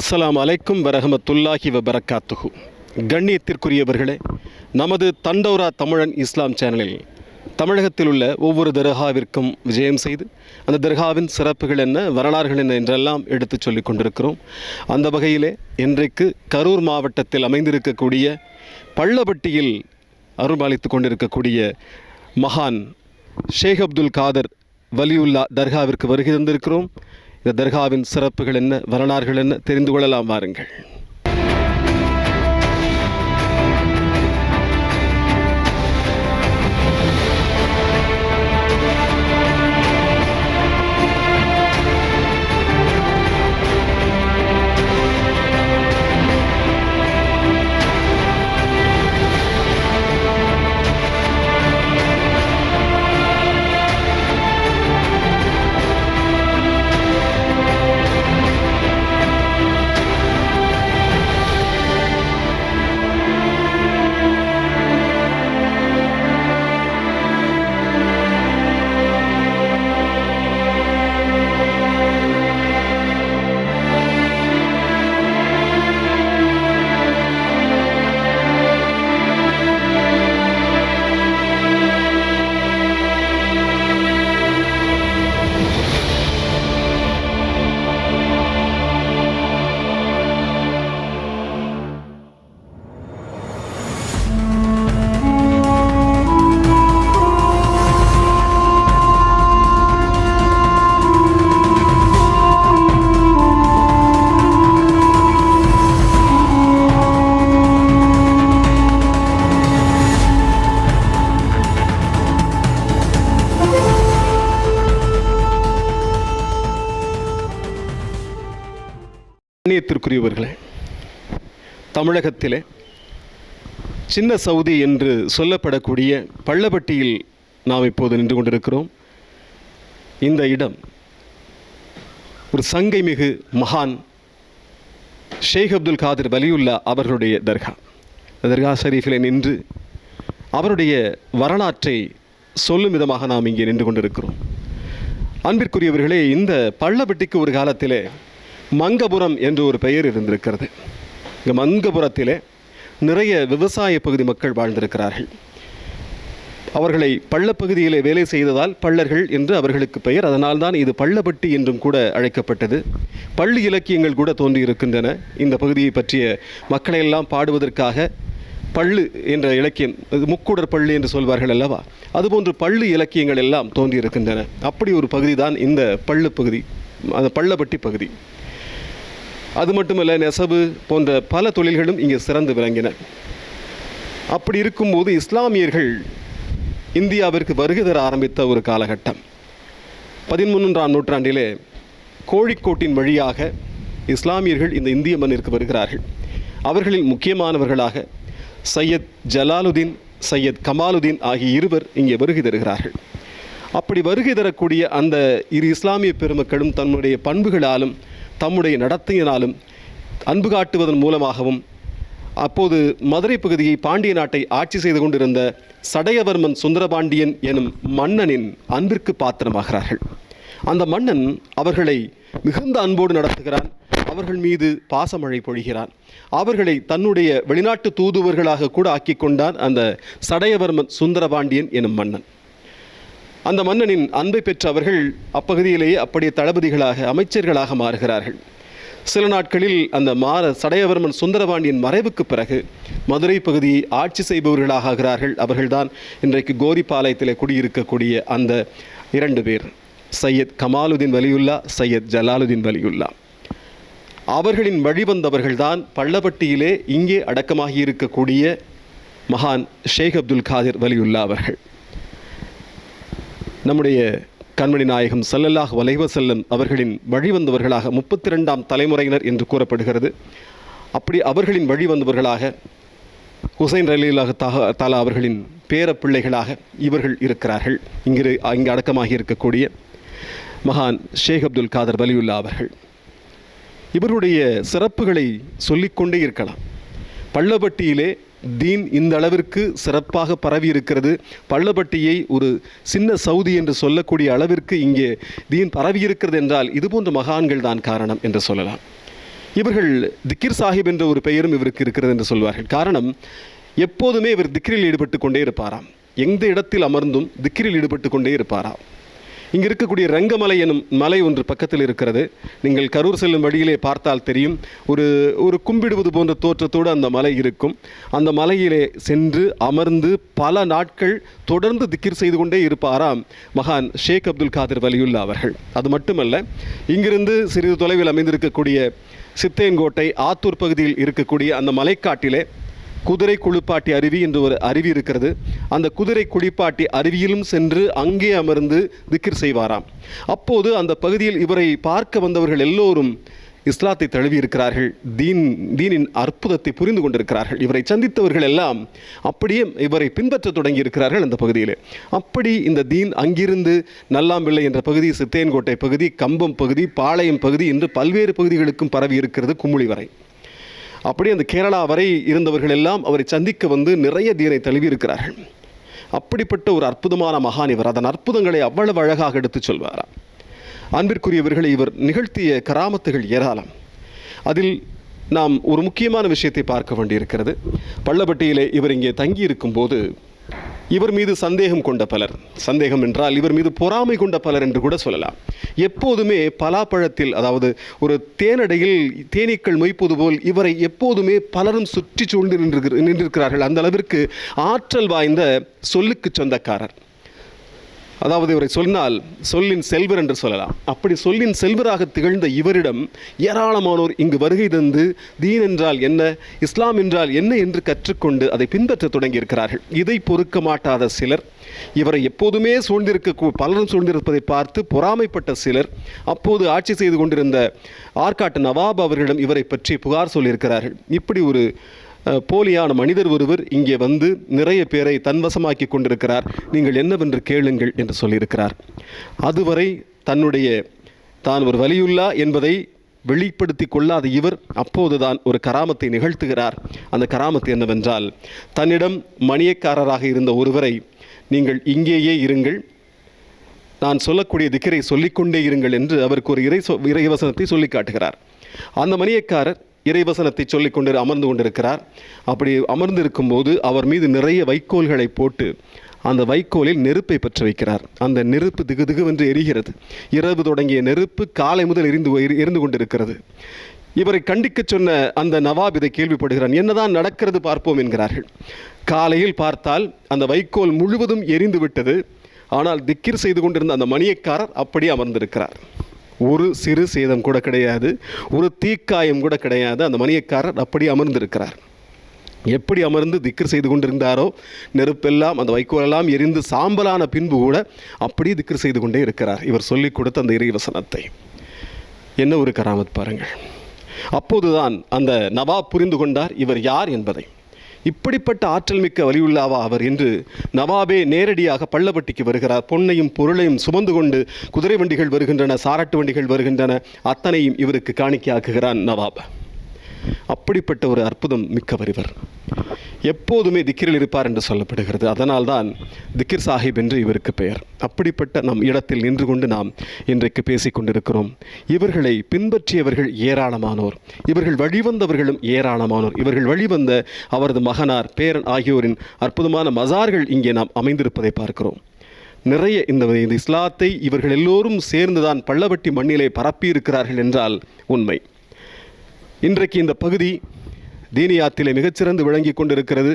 அஸ்லாம் அலைக்கும் வரஹமத்துல்லாஹி வபரகாத்துஹு கண்ணியத்திற்குரியவர்களே நமது தண்டோரா தமிழன் இஸ்லாம் சேனலில் தமிழகத்தில் உள்ள ஒவ்வொரு தர்காவிற்கும் விஜயம் செய்து அந்த தர்காவின் சிறப்புகள் என்ன வரலாறுகள் என்ன என்றெல்லாம் எடுத்துச் சொல்லிக் கொண்டிருக்கிறோம். அந்த வகையிலே இன்றைக்கு கரூர் மாவட்டத்தில் அமைந்திருக்கக்கூடிய பள்ளப்பட்டியில் அருள்பாலித்து கொண்டிருக்கக்கூடிய மகான் ஷேக் அப்துல் காதர் வலியுல்லா தர்காவிற்கு வருகை தந்திருக்கிறோம். இந்த தர்காவின் சிறப்புகள் என்ன வரலாறுகள் என்ன தெரிந்து கொள்ளலாம் வாருங்கள். கண்ணியத்திற்குரியவர்களே தமிழகத்திலே சின்ன சவுதி என்று சொல்லப்படக்கூடிய பள்ளப்பட்டியில் நாம் இப்போது நின்று கொண்டிருக்கிறோம். இந்த இடம் ஒரு சங்கை மிகு மகான் ஷேக் அப்துல் காதிர் வலியுல்லா அவர்களுடைய தர்கா. தர்கா ஷரீஃபிலே நின்று அவருடைய வரலாற்றை சொல்லும் விதமாக நாம் இங்கே நின்று கொண்டிருக்கிறோம். அன்பிற்குரியவர்களே இந்த பள்ளப்பட்டிக்கு ஒரு காலத்திலே மங்கபுரம் என்று ஒரு பெயர் இருந்திருக்கிறது. இங்கே மங்கபுரத்திலே நிறைய விவசாய பகுதி மக்கள் வாழ்ந்திருக்கிறார்கள். அவர்களை பள்ளப்பகுதியிலே வேலை செய்ததால் பள்ளர்கள் என்று அவர்களுக்கு பெயர். அதனால்தான் இது பள்ளப்பட்டி என்றும் கூட அழைக்கப்பட்டது. பள்ளி இலக்கியங்கள் கூட தோன்றியிருக்கின்றன. இந்த பகுதியை பற்றிய மக்களையெல்லாம் பாடுவதற்காக பள்ளு என்ற இலக்கியம் இது முக்கூடர் பள்ளி என்று சொல்வார்கள் அல்லவா? அதுபோன்று பள்ளு இலக்கியங்கள் எல்லாம் தோன்றியிருக்கின்றன. அப்படி ஒரு பகுதி தான் இந்த பள்ளு பகுதி அந்த பள்ளப்பட்டி பகுதி. அது மட்டுமல்ல நெசவு போன்ற பல தொழில்களும் இங்கே சிறந்து விளங்கின. அப்படி இருக்கும்போது இஸ்லாமியர்கள் இந்தியாவிற்கு வருகை தர ஆரம்பித்த ஒரு காலகட்டம். பதிமூன்றாம் நூற்றாண்டிலே கோழிக்கோட்டின் வழியாக இஸ்லாமியர்கள் இந்த இந்திய மண்ணிற்கு வருகிறார்கள். அவர்களில் முக்கியமானவர்களாக சையத் ஜலாலுதீன் சையத் கமாலுதீன் ஆகிய இருவர் இங்கே வருகை தருகிறார்கள். அப்படி வருகை தரக்கூடிய அந்த இரு இஸ்லாமிய பெருமக்களும் தன்னுடைய பண்புகளாலும் தம்முடைய நடத்தையினாலும் அன்பு காட்டுவதன் மூலமாகவும் அப்போது மதுரை பகுதியை பாண்டிய நாட்டை ஆட்சி செய்து கொண்டிருந்த சடையவர்மன் சுந்தரபாண்டியன் எனும் மன்னனின் அன்பிற்கு பாத்திரமாகிறார்கள். அந்த மன்னன் அவர்களை மிகுந்த அன்போடு நடத்துகிறான். அவர்கள் மீது பாசமழை பொழிகிறான். அவர்களை தன்னுடைய வெளிநாட்டு தூதுவர்களாக கூட ஆக்கி கொண்டான் அந்த சடையவர்மன் சுந்தரபாண்டியன் எனும் மன்னன். அந்த மன்னனின் அன்பை பெற்ற அவர்கள் அப்பகுதியிலேயே அப்படியே தளபதிகளாக அமைச்சர்களாக மாறுகிறார்கள். சில நாட்களில் அந்த மாற சடையவர்மன் சுந்தரபாண்டியன் மறைவுக்கு பிறகு மதுரை பகுதியை ஆட்சி செய்பவர்களாக ஆகிறார்கள். அவர்கள்தான் இன்றைக்கு கோரிப்பாளையத்தில் குடியிருக்கக்கூடிய அந்த இரண்டு பேர் சையத் கமாலுதீன் வலியுல்லா சையத் ஜலாலுதீன் வலியுல்லா. அவர்களின் வழிவந்தவர்கள்தான் பள்ளப்பட்டியிலே இங்கே அடக்கமாகி இருக்கக்கூடிய மகான் ஷேக் அப்துல் காதிர் வலியுல்லா அவர்கள். நம்முடைய கண்மணி நாயகம் சல்லல்லாஹ் வலைவ செல்லம் அவர்களின் வழிவந்தவர்களாக முப்பத்தி ரெண்டாம் தலைமுறையினர் என்று கூறப்படுகிறது. அப்படி அவர்களின் வழிவந்தவர்களாக ஹுசைன் ரலீலாக தக தாலா அவர்களின் பேர பிள்ளைகளாக இவர்கள் இருக்கிறார்கள். இங்கு இங்கு அடக்கமாகி இருக்கக்கூடிய மகான் ஷேக் அப்துல் காதர் வலியுல்லா அவர்கள். இவருடைய சிறப்புகளை சொல்லிக்கொண்டே இருக்கலாம். பள்ளப்பட்டியிலே தீன் இந்த அளவிற்கு சிறப்பாக பரவி இருக்கிறது பள்ளப்பட்டியை ஒரு சின்ன சவுதி என்று சொல்லக்கூடிய அளவிற்கு இங்கே தீன் பரவி இருக்கிறது என்றால் இதுபோன்ற மகான்கள் தான் காரணம் என்று சொல்லலாம். இவர்கள் திக்கிர் சாஹிப் என்ற ஒரு பெயரும் இவருக்கு இருக்கிறது என்று சொல்வார்கள். காரணம் எப்போதுமே இவர் திக்கிரில் ஈடுபட்டு கொண்டே இருப்பாராம். எந்த இடத்தில் அமர்ந்தும் திக்கிரில் ஈடுபட்டு கொண்டே இருப்பாராம். இங்கு இருக்கக்கூடிய ரங்கமலை எனும் மலை ஒன்று பக்கத்தில் இருக்கிறது. நீங்கள் கரூர் செல்லும் வழியிலே பார்த்தால் தெரியும். ஒரு ஒரு கும்பிடுவது போன்ற தோற்றத்தோடு அந்த மலை இருக்கும். அந்த மலையிலே சென்று அமர்ந்து பல நாட்கள் தொடர்ந்து திக்கிர் செய்து கொண்டே இருப்பாராம் மகான் ஷேக் அப்துல் காதிர் வலியுல்லா அவர்கள். அது மட்டுமல்ல இங்கிருந்து சிறிது தொலைவில் அமைந்திருக்கக்கூடிய சித்தேன்கோட்டை ஆத்தூர் பகுதியில் இருக்கக்கூடிய அந்த மலைக்காட்டிலே குதிரை குளிப்பாட்டி அருவி என்று ஒரு அருவி இருக்கிறது. அந்த குதிரை குளிப்பாட்டி அருவியிலும் சென்று அங்கே அமர்ந்து திக்கிர் செய்வாராம். அப்போது அந்த பகுதியில் இவரை பார்க்க வந்தவர்கள் எல்லோரும் இஸ்லாத்தை தழுவி இருக்கிறார்கள் தீன் தீனின் அற்புதத்தை புரிந்து கொண்டிருக்கிறார்கள். இவரை சந்தித்தவர்கள் எல்லாம் அப்படியே இவரை பின்பற்றத் தொடங்கி இருக்கிறார்கள் அந்த பகுதியிலே. அப்படி இந்த தீன் அங்கிருந்து நல்லாம்பிள்ளை என்ற பகுதி சித்தேன்கோட்டை பகுதி கம்பம் பகுதி பாளையம் பகுதி என்று பல்வேறு பகுதிகளுக்கும் பரவி இருக்கிறது குமுளி வரை. அப்படி அந்த கேரளா வரை இருந்தவர்கள் எல்லாம் அவரை சந்திக்க வந்து நிறைய தீரை தழுவி இருக்கிறார்கள். அப்படிப்பட்ட ஒரு அற்புதமான மகான் இவர். அதன் அற்புதங்களை அவ்வளவு அழகாக எடுத்துச் சொல்வாராம் அன்பிற்குரியவர்களை இவர் நிகழ்த்திய கராமத்துகள் ஏராளம். அதில் நாம் ஒரு முக்கியமான விஷயத்தை பார்க்க வேண்டியிருக்கிறது. பள்ளப்பட்டியிலே இவர் இங்கே தங்கியிருக்கும் போது இவர் மீது சந்தேகம் கொண்ட பலர். சந்தேகம் என்றால் இவர் மீது பொறாமை கொண்ட பலர் என்று கூட சொல்லலாம். எப்போதுமே பலாப்பழத்தில் அதாவது ஒரு தேனடையில் தேனீக்கள் மொய்ப்பது போல் இவரை எப்போதுமே பலரும் சுற்றி சூழ்ந்து நின்று நின்றிருக்கிறார்கள். அந்த அளவிற்கு ஆற்றல் வாய்ந்த சொல்லுக்கு சொந்தக்காரர். அதாவது இவரை சொன்னால் சொல்லின் செல்வர் என்று சொல்லலாம். அப்படி சொல்லின் செல்வராக திகழ்ந்த இவரிடம் ஏராளமானோர் இங்கு வருகை தந்து தீன் என்றால் என்ன இஸ்லாம் என்றால் என்ன என்று கற்றுக்கொண்டு அதை பின்பற்றத் தொடங்கியிருக்கிறார்கள். இதை பொறுக்க மாட்டாத சிலர் இவரை எப்போதுமே சூழ்ந்திருக்க பலரும் சூழ்ந்திருப்பதை பார்த்து பொறாமைப்பட்ட சிலர் அப்போது ஆட்சி செய்து கொண்டிருந்த ஆற்காட்டு நவாப் அவர்களிடம் இவரை பற்றி புகார் சொல்லியிருக்கிறார்கள். இப்படி ஒரு போலியான மனிதர் ஒருவர் இங்கே வந்து நிறைய பேரை தன்வசமாக்கி கொண்டிருக்கிறார். நீங்கள் என்னவென்று கேளுங்கள் என்று சொல்லியிருக்கிறார். அதுவரை தன்னுடைய தான் ஒரு வலியுள்ளா என்பதை வெளிப்படுத்தி கொள்ளாத இவர் அப்போதுதான் ஒரு கராமத்தை நிகழ்த்துகிறார். அந்த கராமத்து என்னவென்றால் தன்னிடம் மணியக்காரராக இருந்த ஒருவரை நீங்கள் இங்கேயே இருங்கள். நான் சொல்லக்கூடிய திக்கரை சொல்லிக்கொண்டே இருங்கள் என்று அவருக்கு ஒரு இறை சொ- இறைவசனத்தை சொல்லி காட்டுகிறார். அந்த மணியக்காரர் இறைவசனத்தை சொல்லிக் கொண்டு அமர்ந்து கொண்டிருக்கிறார். அப்படி அமர்ந்து இருக்கும்போது அவர் மீது நிறைய வைக்கோல்களை போட்டு அந்த வைக்கோலில் நெருப்பை பற்ற வைக்கிறார். அந்த நெருப்பு திகு திகுவென்று எரிகிறது. இரவு தொடங்கிய நெருப்பு காலை முதல் எரிந்து எரிந்து கொண்டிருக்கிறது. இவரை கண்டிக்கச் சொன்ன அந்த நவாப் இதை கேள்விப்படுகிறான். என்னதான் நடக்கிறது பார்ப்போம் என்கிறார்கள். காலையில் பார்த்தால் அந்த வைக்கோல் முழுவதும் எரிந்து விட்டது. ஆனால் திக்கிர் செய்து கொண்டிருந்த அந்த மணியக்காரர் அப்படியே அமர்ந்திருக்கிறார். ஒரு சிறு சேதம் கூட கிடையாது ஒரு தீக்காயம் கூட கிடையாது. அந்த மணியக்காரர் அப்படி அமர்ந்திருக்கிறார். எப்படி அமர்ந்து திக்கர் செய்து கொண்டிருந்தாரோ நெருப்பெல்லாம் அந்த வைக்கோலெல்லாம் எரிந்து சாம்பலான பின்பு கூட அப்படியே திக்கர் செய்து கொண்டே இருக்கிறார். இவர் சொல்லிக் கொடுத்த அந்த இறைவசனத்தை. என்ன ஒரு கராமத் பாருங்கள். அப்போதுதான் அந்த நவாப் புரிந்து கொண்டார் இவர் யார் என்பதை. இப்படிப்பட்ட ஆற்றல் மிக்க வலியுள்ளாவா அவர் என்று நவாபே நேரடியாக பள்ளப்பட்டிக்கு வருகிறார். பொன்னையும் பொருளையும் சுமந்து கொண்டு குதிரை வண்டிகள் வருகின்றன சாரட்டு வண்டிகள் வருகின்றன. அத்தனையும் இவருக்கு காணிக்கையாக்குகிறான் நவாப். அப்படிப்பட்ட ஒரு அற்புதம் மிக்கவர் இவர். எப்போதுமே திக்கிரில் இருப்பார் என்று சொல்லப்படுகிறது. அதனால்தான் திக்கிர் சாஹிப் என்று இவருக்கு பெயர். அப்படிப்பட்ட நம் இடத்தில் நின்று கொண்டு நாம் இன்றைக்கு பேசிக் கொண்டிருக்கிறோம். இவர்களை பின்பற்றியவர்கள் ஏராளமானோர். இவர்கள் வழிவந்தவர்களும் ஏராளமானோர். இவர்கள் வழிவந்த அவரது மகனார் பேரன் ஆகியோரின் அற்புதமான மசார்கள் இங்கே நாம் அமைந்திருப்பதை பார்க்கிறோம். நிறைய இந்த இந்த இஸ்லாத்தை இவர்கள் எல்லோரும் சேர்ந்துதான் பள்ளவட்டி மண்ணிலே பரப்பியிருக்கிறார்கள் என்றால் உண்மை. இன்றைக்கு இந்த பகுதி தீனியாத்திலே மிகச்சிறந்து விளங்கி கொண்டிருக்கிறது.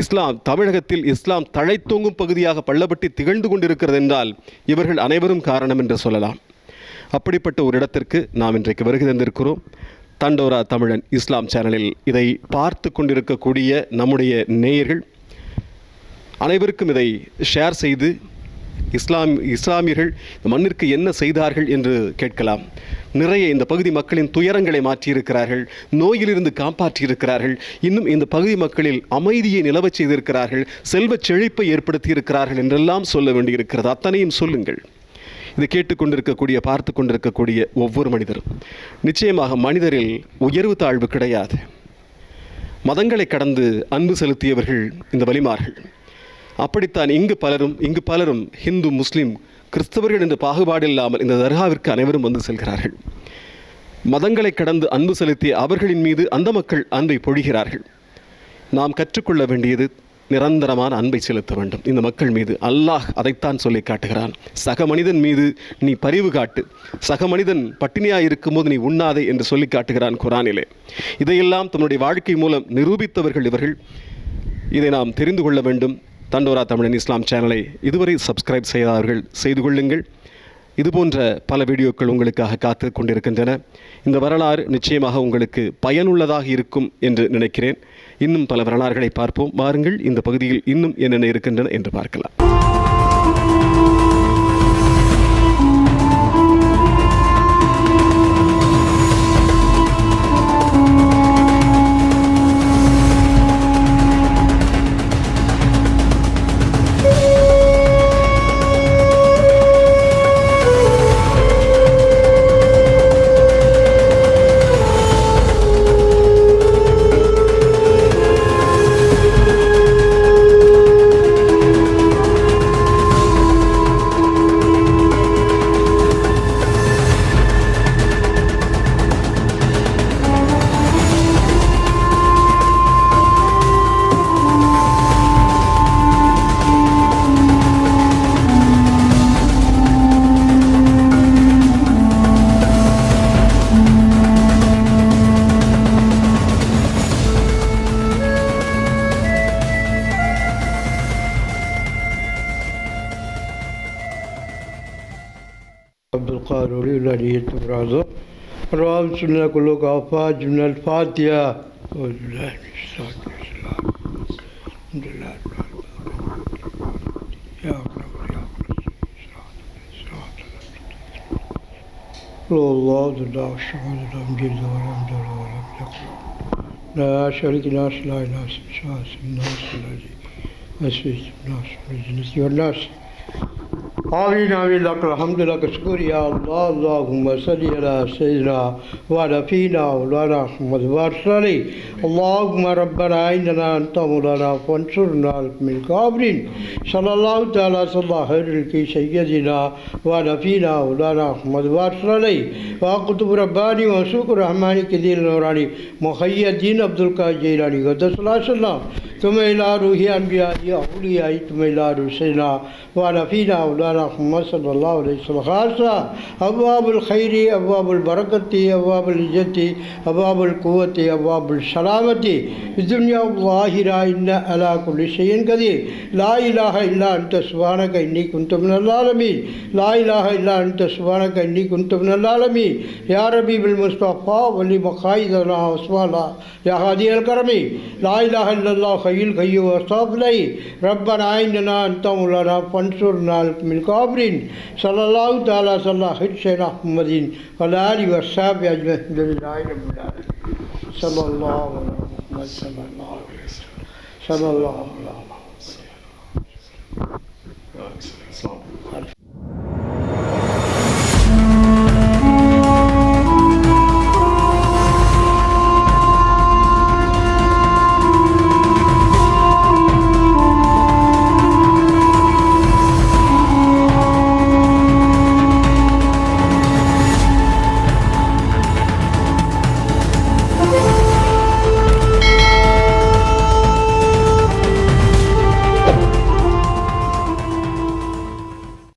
இஸ்லாம் தமிழகத்தில் இஸ்லாம் தழைத்தோங்கும் பகுதியாக பள்ளப்பட்டி திகழ்ந்து கொண்டிருக்கிறது என்றால் இவர்கள் அனைவரும் காரணம் என்று சொல்லலாம். அப்படிப்பட்ட ஒரு இடத்திற்கு நாம் இன்றைக்கு வருகை தந்திருக்கிறோம். தண்டோரா தமிழன் இஸ்லாம் சேனலில் இதை பார்த்து கொண்டிருக்கக்கூடிய நம்முடைய நேயர்கள் அனைவருக்கும் இதை ஷேர் செய்து இஸ்லாம் இஸ்லாமியர்கள் இந்த மண்ணிற்கு என்ன செய்தார்கள் என்று கேட்கலாம். நிறைய இந்த பகுதி மக்களின் துயரங்களை மாற்றியிருக்கிறார்கள் நோயிலிருந்து காப்பாற்றியிருக்கிறார்கள் இன்னும் இந்த பகுதி மக்களில் அமைதியை நிலவச் செய்திருக்கிறார்கள் செல்வச் செழிப்பை ஏற்படுத்தி இருக்கிறார்கள் என்றெல்லாம் சொல்ல வேண்டியிருக்கிறது. அத்தனையும் சொல்லுங்கள். இதை கேட்டுக்கொண்டிருக்கக்கூடிய பார்த்து கொண்டிருக்கக்கூடிய ஒவ்வொரு மனிதரும். நிச்சயமாக மனிதரில் உயர்வு தாழ்வு கிடையாது. மதங்களை கடந்து அன்பு செலுத்தியவர்கள் இந்த வலிமார்கள். அப்படித்தான் இங்கு பலரும் இங்கு பலரும் ஹிந்து முஸ்லீம் கிறிஸ்தவர்கள் என்ற பாகுபாடு இல்லாமல் இந்த தர்காவிற்கு அனைவரும் வந்து செல்கிறார்கள். மதங்களை கடந்து அன்பு செலுத்திய அவர்களின் மீது அந்த மக்கள் அன்பை பொழிகிறார்கள். நாம் கற்றுக்கொள்ள வேண்டியது நிரந்தரமான அன்பை செலுத்த வேண்டும். இந்த மக்கள் மீது அல்லாஹ் அதைத்தான் சொல்லி காட்டுகிறான். சக மனிதன் மீது நீ பரிவு காட்டு. சக மனிதன் பட்டினியாக இருக்கும்போது நீ உண்ணாதே என்று சொல்லி காட்டுகிறான் குரானிலே. இதையெல்லாம் தன்னுடைய வாழ்க்கை மூலம் நிரூபித்தவர்கள் இவர்கள். இதை நாம் தெரிந்து கொள்ள வேண்டும். தண்டோரா தமிழன் இஸ்லாம் சேனலை இதுவரை சப்ஸ்கிரைப் செய்யாதவர்கள் செய்து கொள்ளுங்கள். இதுபோன்ற பல வீடியோக்கள் உங்களுக்காக காத்து கொண்டிருக்கின்றன. இந்த வரலாறு நிச்சயமாக உங்களுக்கு பயனுள்ளதாக இருக்கும் என்று நினைக்கிறேன். இன்னும் பல வரலாறுகளை பார்ப்போம். வாருங்கள் இந்த பகுதியில் இன்னும் என்னென்ன இருக்கின்றன என்று பார்க்கலாம். لله رب العالمين يا رب يا رب صراط قل الله الله الشهود لم يلد ولم يولد ولم يكن لا شريك له لا اله الا هو الناس الذي اسس الناس من الجنة والناس آمين لك الحمد لك شكر يا الله اللهم صل على سيدنا ونبينا مولانا محمد وارسل عليه اللهم ربنا إننا أنت مولانا فانصرنا من الكافرين صلى الله تعالى صلى الله عليه سيدنا ونبينا مولانا محمد وارسل عليه وقطب رباني وسوق الرحمن كدير النوراني محي الدين عبد القادر جيلاني قدس الله صلى الله ثم إلى روح أنبياء أولياء ثم إلى رسلنا ونبينا مولانا محمد صلى الله عليه وسلم خاصة أبواب الخير أبواب البركة أبواب العزة أبواب القوة أبواب السلامة الدنيا والآخرة إن على كل شيء قدير لا إله إلا أنت سبحانك إني كنت من العالمين لا إله إلا أنت سبحانك إني كنت من العالمين يا ربي بالمصطفى ولمقايدنا واسمانا يا هادي الكرم لا إله إلا الله إسرائيل خيو وصاب لي ربنا إننا أنت مولانا فانصرنا من الكافرين صلى الله تعالى صلى خير سيدنا محمد وعلى آله وصحبه أجمعين صلى الله على محمد صلى الله عليه وسلم